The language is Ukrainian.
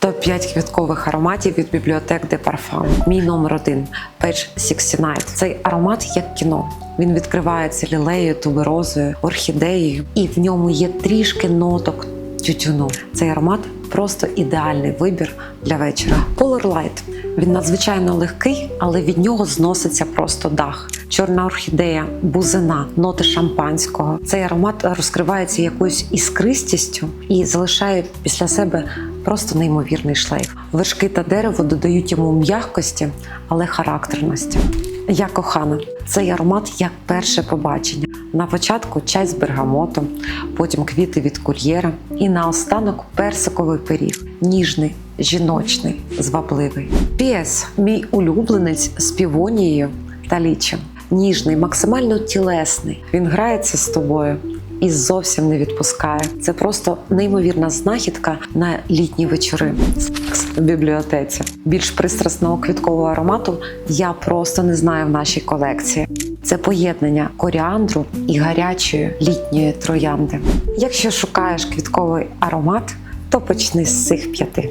Топ-5 квіткових ароматів від бібліотек Де Parfum. Мій номер один Page 69. Цей аромат як кіно. Він відкривається лілеєю, туберозою, орхідеєю, і в ньому є трішки ноток тютюну. Цей аромат просто ідеальний вибір для вечора. Polar Light. Він надзвичайно легкий, але від нього зноситься просто дах. Чорна орхідея, бузина, ноти шампанського. Цей аромат розкривається якоюсь іскристістю і залишає після себе просто неймовірний шлейф. Вершки та дерево додають йому м'якості, але характерності. Я кохана. Цей аромат як перше побачення. На початку чай з бергамотом, потім квіти від кур'єра і наостанок персиковий пиріг. Ніжний, жіночний, звабливий. Піс мій улюбленець з півонією та лічем. Ніжний, максимально тілесний. Він грається з тобою і зовсім не відпускає. Це просто неймовірна знахідка на літні вечори в бібліотеці. Більш пристрасного квіткового аромату я просто не знаю в нашій колекції. Це поєднання коріандру і гарячої літньої троянди. Якщо шукаєш квітковий аромат, то почни з цих п'яти.